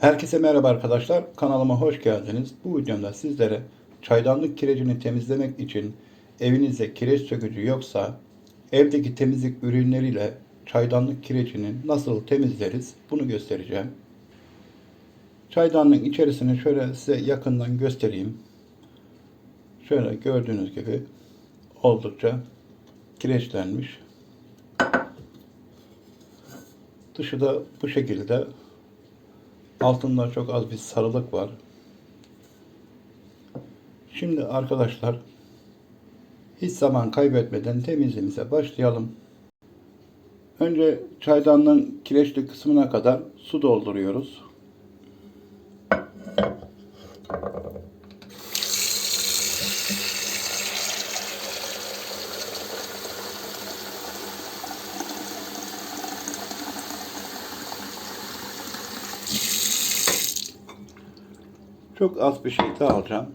Herkese merhaba arkadaşlar. Kanalıma hoş geldiniz. Bu videomda sizlere çaydanlık kirecini temizlemek için evinizde kireç sökücü yoksa evdeki temizlik ürünleriyle çaydanlık kirecini nasıl temizleriz bunu göstereceğim. Çaydanlığın içerisini şöyle size yakından göstereyim. Şöyle gördüğünüz gibi oldukça kireçlenmiş. Dışı da bu şekilde Altında çok az bir sarılık var. Şimdi arkadaşlar hiç zaman kaybetmeden temizliğimize başlayalım. Önce çaydanlığın kireçli kısmına kadar su dolduruyoruz. Çok az bir şey daha alacağım.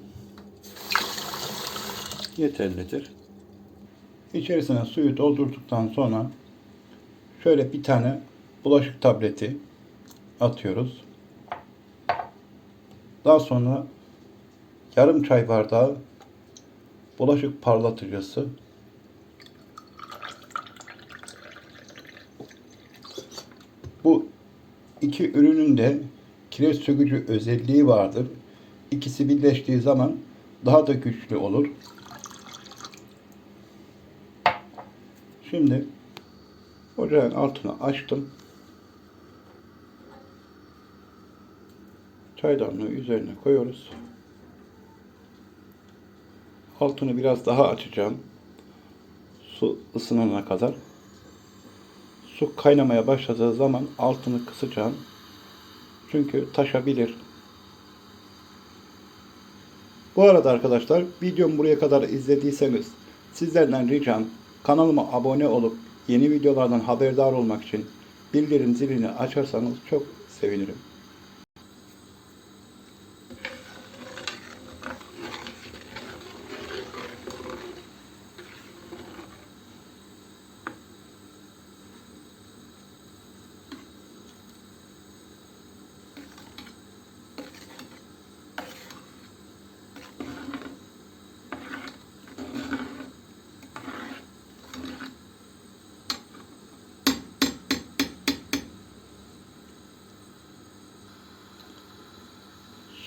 Yeterlidir. İçerisine suyu doldurduktan sonra şöyle bir tane bulaşık tableti atıyoruz. Daha sonra yarım çay bardağı bulaşık parlatıcısı bu iki ürünün de kireç sökücü özelliği vardır. İkisi birleştiği zaman daha da güçlü olur. Şimdi ocağın altını açtım. Çaydanlığı üzerine koyuyoruz. Altını biraz daha açacağım. Su ısınana kadar. Su kaynamaya başladığı zaman altını kısacağım. Çünkü taşabilir. Bu arada arkadaşlar videomu buraya kadar izlediyseniz sizlerden ricam kanalıma abone olup yeni videolardan haberdar olmak için bildirim zilini açarsanız çok sevinirim.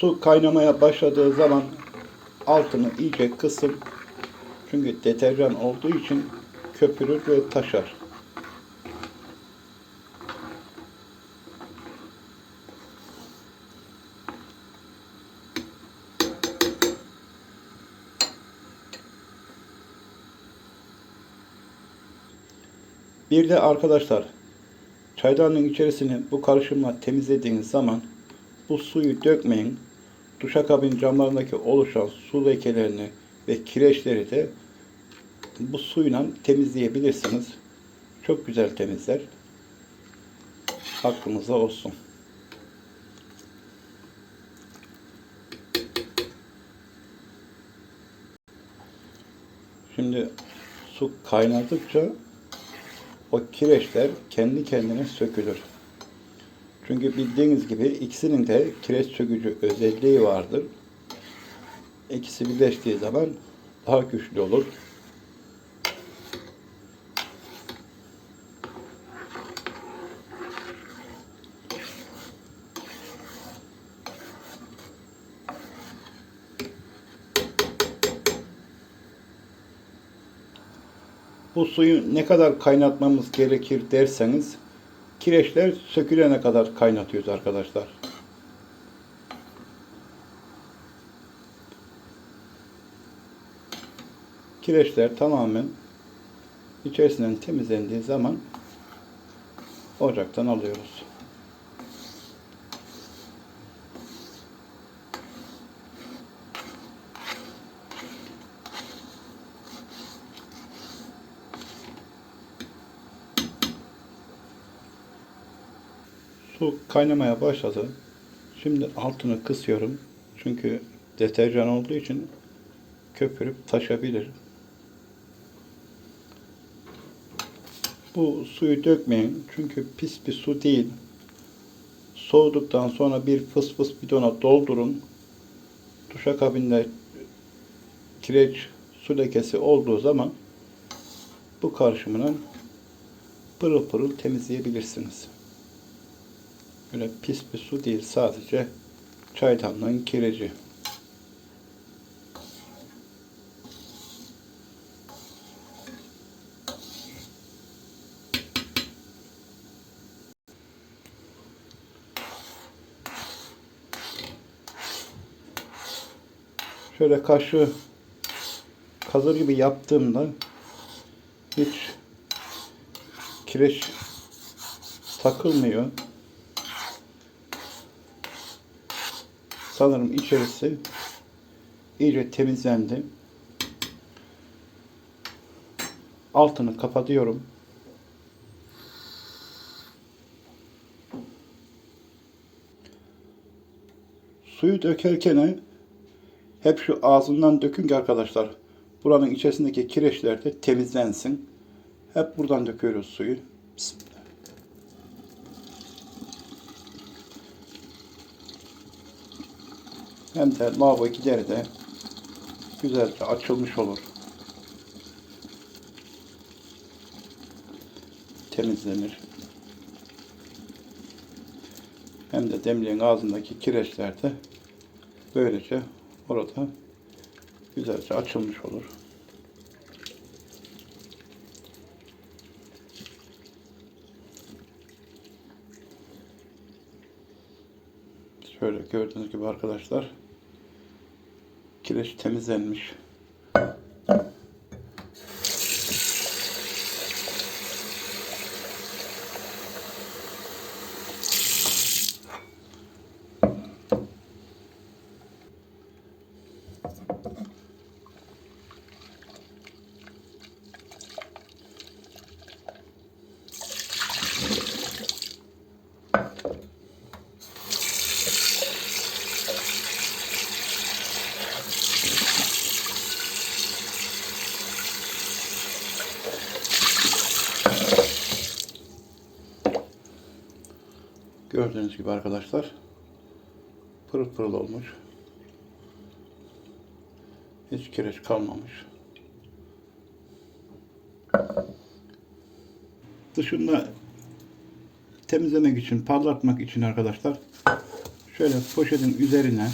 Su kaynamaya başladığı zaman altını iyice kısın. Çünkü deterjan olduğu için köpürür ve taşar. Bir de arkadaşlar çaydanlığın içerisini bu karışımla temizlediğiniz zaman bu suyu dökmeyin. Duşakabin camlarındaki oluşan su lekelerini ve kireçleri de bu suyla temizleyebilirsiniz. Çok güzel temizler. Aklınızda olsun. Şimdi su kaynadıkça o kireçler kendi kendine sökülür. Çünkü bildiğiniz gibi ikisinin de kireç sökücü özelliği vardır. İkisi birleştiği zaman daha güçlü olur. Bu suyu ne kadar kaynatmamız gerekir derseniz kireçler sökülene kadar kaynatıyoruz arkadaşlar. Kireçler tamamen içerisinden temizlendiği zaman ocaktan alıyoruz. Su kaynamaya başladı. Şimdi altını kısıyorum. Çünkü deterjan olduğu için köpürüp taşabilir. Bu suyu dökmeyin. Çünkü pis bir su değil. Soğuduktan sonra bir fıs fıs bidona doldurun. Duşakabinde kireç su lekesi olduğu zaman bu karışımını pırıl pırıl temizleyebilirsiniz. Böyle pis bir su değil sadece çaydanlığın kireci. Şöyle kaşığı kazır gibi yaptığımda hiç kireç takılmıyor. Sanırım içerisi iyice temizlendi. Altını kapatıyorum. Suyu dökerken hep şu ağzından dökün ki arkadaşlar buranın içerisindeki kireçler de temizlensin. Hep buradan döküyoruz suyu. Bismillah. Hem de lavabo gideri de güzelce açılmış olur. Temizlenir. Hem de demliğin ağzındaki kireçler de böylece orada güzelce açılmış olur. Şöyle gördüğünüz gibi arkadaşlar kireç temizlenmiş. Gördüğünüz gibi arkadaşlar pırıl pırıl olmuş. Hiç kireç kalmamış. Dışında temizlemek için, parlatmak için arkadaşlar şöyle poşetin üzerine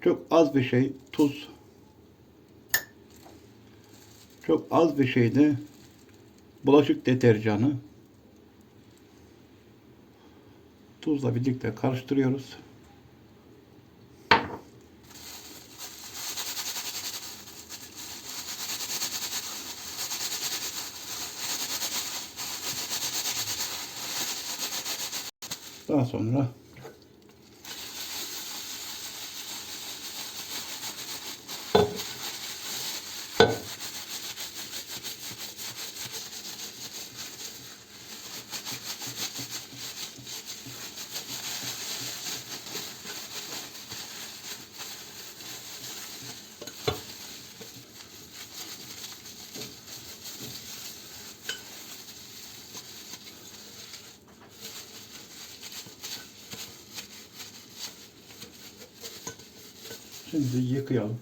çok az bir şey tuz çok az bir şey de bulaşık deterjanı tuzla birlikte karıştırıyoruz. Daha sonra şimdi yıkayalım.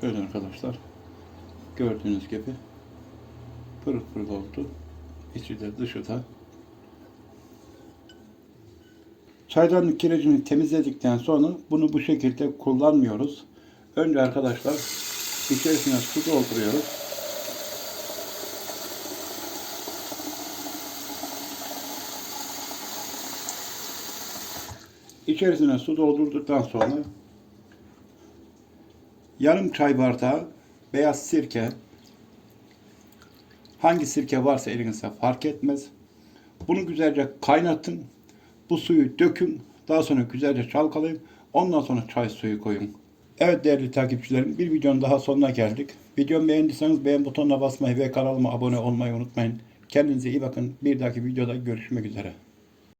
Şöyle arkadaşlar. Gördüğünüz gibi pırıl pırıl oldu. İçi de dışı da. Çaydanlık kirecini temizledikten sonra bunu bu şekilde kullanmıyoruz. Önce arkadaşlar içerisine su dolduruyoruz. İçerisine su doldurduktan sonra yarım çay bardağı beyaz sirke, hangi sirke varsa elinizde fark etmez. Bunu güzelce kaynatın. Bu suyu dökün. Daha sonra güzelce çalkalayın. Ondan sonra çay suyu koyun. Evet değerli takipçilerim bir videonun daha sonuna geldik. Videomu beğendiyseniz beğen butonuna basmayı ve kanalıma abone olmayı unutmayın. Kendinize iyi bakın. Bir dahaki videoda görüşmek üzere.